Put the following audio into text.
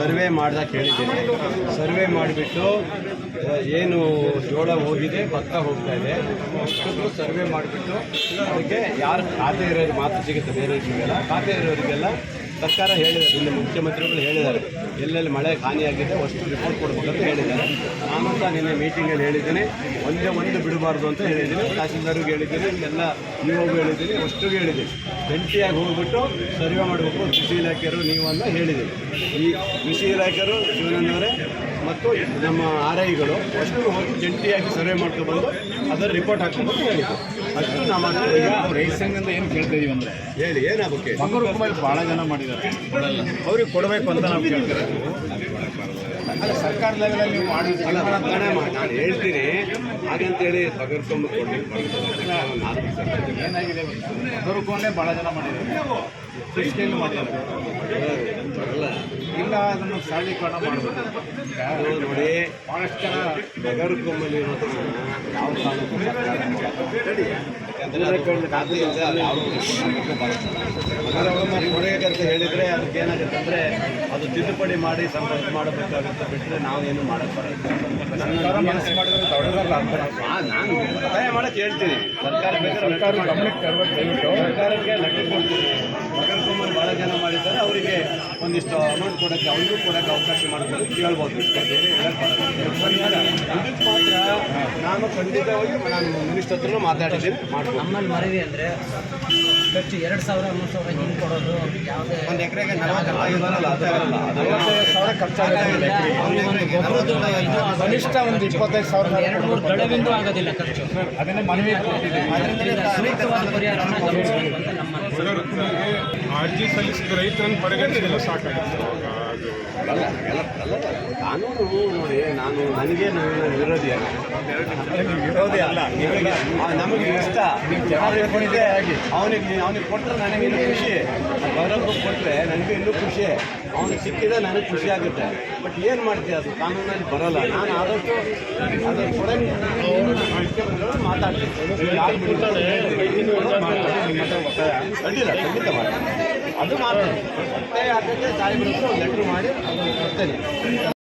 Survey ಮಾಡ್ದಾಗ ಕೇಳಿದ್ದೀನಿ. Survey ಮಾಡಿಬಿಟ್ಟು ಏನು ಜೋಳ ಹೋಗಿದೆ, ಭತ್ತ ಹೋಗ್ತಾ ಇದೆ. ಅಷ್ಟೊಂದು ಸರ್ವೆ ಮಾಡಿಬಿಟ್ಟು, ಅದಕ್ಕೆ ಯಾರು ಖಾತೆ ಇರೋರು ಮಾತ್ರ ಸಿಗುತ್ತೆ, ಬೇರೆ ಸಿಗಲ್ಲ ಖಾತೆ ಇರೋರಿಗೆಲ್ಲ ಸರ್ಕಾರ ಹೇಳಿದ್ದಾರೆ ಇಲ್ಲಿ ಮುಖ್ಯಮಂತ್ರಿಗಳು ಹೇಳಿದ್ದಾರೆ, ಎಲ್ಲೆಲ್ಲಿ ಮಳೆ ಹಾನಿಯಾಗಿದೆ ಅಷ್ಟು ರಿಪೋರ್ಟ್ ಕೊಡಬೇಕಂತ ಹೇಳಿದ್ದಾರೆ. ನಾನು ಸಹ ನಿನ್ನೆ ಮೀಟಿಂಗಲ್ಲಿ ಹೇಳಿದ್ದೀನಿ, ಒಂದೇ ಒಂದು ಬಿಡಬಾರ್ದು ಅಂತ ಹೇಳಿದ್ದೀನಿ. ತಹಸೀಲ್ದಾರ್ಗೆ ಹೇಳಿದ್ದೀನಿ ಎಲ್ಲ ಇಒಗೂ ಹೇಳಿದ್ದೀನಿ, ಅಷ್ಟು ಹೇಳಿದ್ದೀನಿ. ಜಂಟಿಯಾಗಿ ಹೋಗ್ಬಿಟ್ಟು ಸರ್ವೆ ಮಾಡಬೇಕು ಕೃಷಿ ಇಲಾಖೆಯರು ನೀವು ಅಂತ ಹೇಳಿದ್ದೀವಿ. ಈ ಕೃಷಿ ಇಲಾಖೆಯರು ಶಿವನಂದವರೇ ಮತ್ತು ನಮ್ಮ ಆರ್ ಐಗಳು ಅಷ್ಟು ಹೋಗಿ ಜಂಟಿಯಾಗಿ ಸರ್ವೆ ಮಾಡ್ಕೊಬಂದು ಅದರ ರಿಪೋರ್ಟ್ ಹಾಕ್ಕೊಂಡು ಹೇಳಿದ್ದು ಅಷ್ಟು ನಮ್ಮ ಈಗ ರೈತ ಸಂಘದಿಂದ ಏನು ಕೇಳ್ತಾ ಇದೀವಿ ಅಂದ್ರೆ? ಹೇಳಿ ಏನಾಗಬೇಕು ಮಗರು ಭಾಳ ಜನ ಮಾಡಿದ್ದಾರೆ. ಅವ್ರಿಗೆ ಕೊಡಬೇಕು ಅಂತ ನಾವು ಕೇಳ್ತಾರೆ ಸರ್ಕಾರ ಲೆವೆಲಲ್ಲಿ ನೀವು ಮಾಡಿ. ನಾನು ಹೇಳ್ತೀನಿ ಹಾಗಂತೇಳಿ ಸರ್ಕಾರ ಏನಾಗಿದೆ ಮಗರುಕೊಂಡೇ ಬಹಳ ಜನ ಮಾಡಿದ್ದಾರೆ. ಮಾಡಿದ್ದಾರೆ ಅದನ್ನು ಸರಳೀಕರಣ ಮಾಡಬೇಕು. ಅದು ನೋಡಿ ಭಾಳಷ್ಟು ಜನ ಯಾವ ಹೊಡೆಯಕ್ಕೆ ಹೇಳಿದರೆ ಅದಕ್ಕೆ ಏನಾಗುತ್ತೆ ಅಂದರೆ ಅದು ತಿದ್ದುಪಡಿ ಮಾಡಿ ಸಂಪರ್ಕ ಮಾಡಬೇಕಾಗುತ್ತೆ ಬಿಟ್ಟರೆ ನಾವೇನು ಏನು ಮಾಡಬಾರ್ದು ನಾನು ಮಾಡಕ್ಕೆ ಹೇಳ್ತೀನಿ. ಸರ್ಕಾರ ಬೇಕಾದ್ರೆ ಸರ್ಕಾರಕ್ಕೆ ಲೆಕ್ಕ ಕೊಡ್ತೀನಿ ಮಗನ ಕುಮಾರ್ ಭಾಳ ಜನ ಮಾಡಿದ್ದಾರೆ ಅವರಿಗೆ ಒಂದಿಷ್ಟು ಅಮೌಂಟ್ ಕೊಡೋಕ್ಕೆ ಅವ್ರಿಗೂ ಕೊಡೋಕ್ಕೆ ಅವಕಾಶ ಮಾಡೋದು ಕೇಳ್ಬೋದು. ಇದಕ್ಕೆ ಮಾತ್ರ ನಾನು ಖಂಡಿತವಾಗಿ ನಾನು ಮಿನಿಸ್ಟರ್ ಹತ್ರನೂ ಮಾತಾಡಿದ್ದೀನಿ ಮಾಡ್ಬೋದು. ನಮ್ಮಲ್ಲಿ ಮನವಿ ಅಂದರೆ ಖರ್ಚು ಎರಡು ಸಾವಿರ ಮೂರು ಸಾವಿರ ಹಿಂಗೆ ಕೊಡೋದು ಯಾವುದೇ ಒಂದು ಎಕರೆಗೆ ಸಾವಿರ ಖರ್ಚಾಗುತ್ತೆ ಕನಿಷ್ಠ ಒಂದು ಇಪ್ಪತ್ತೈದು ಸಾವಿರ ಎರಡು ಮೂರು ಗಡವಿಂದು ಆಗೋದಿಲ್ಲ ಖರ್ಚು. ಅದನ್ನೇ ಮನವಿ ಕೊಟ್ಟಿದ್ದೀವಿ ಅದರಿಂದ ಸೂಕ್ತವಾದ ಪರಿಹಾರವನ್ನು ಗಮನಿಸಬೇಕು ಅಂತ ನಮ್ಮ. ಅರ್ಜಿ ಸಲ್ಲಿಸಿದ ರೈತರನ್ನು ಪರಿಗಣಿಸಿಲ್ಲ ಸಾಕಾಗುತ್ತೆ. ಅದು ಅಲ್ಲ ಎಲ್ಲ ಅಲ್ಲ ಕಾನೂನು ನೋಡಿ ನಾನು ನನಗೆ ನಾನು ವಿರೋಧಿ ಅಲ್ಲ. ವಿರೋಧಿ ಅಲ್ಲ. ಆ, ನಮಗೆ ಇಷ್ಟ. ಅವನಿಗೆ ಅವನಿಗೆ ಕೊಟ್ಟರೆ ನನಗೆ ಇನ್ನೂ ಖುಷಿ. ಕೊಟ್ಟರೆ ನನಗೆ ಇನ್ನೂ ಖುಷಿ. ಅವನಿಗೆ ಸಿಕ್ಕಿದ್ರೆ ನನಗೆ ಖುಷಿ ಆಗುತ್ತೆ. ಬಟ್ ಏನು ಮಾಡ್ತೀಯ ಅದು? ಕಾನೂನಲ್ಲಿ ಬರಲ್ಲ. ನಾನು ಆದಷ್ಟು ಅದನ್ನು ಕೊಡೋ ಮುಖ್ಯಮಂತ್ರಿಗಳು ಮಾತಾಡ್ತೀನಿ. ಯಾರು ಬಿಡ್ತಾರೆ ಖಂಡಿತ ಅದು ಮಾಡ್ತೀನಿ ಸಾಹೇಬ್ರ ಲೆಟ್ರ್ ಮಾಡಿ ಅದನ್ನು ಕೊಡ್ತೇನೆ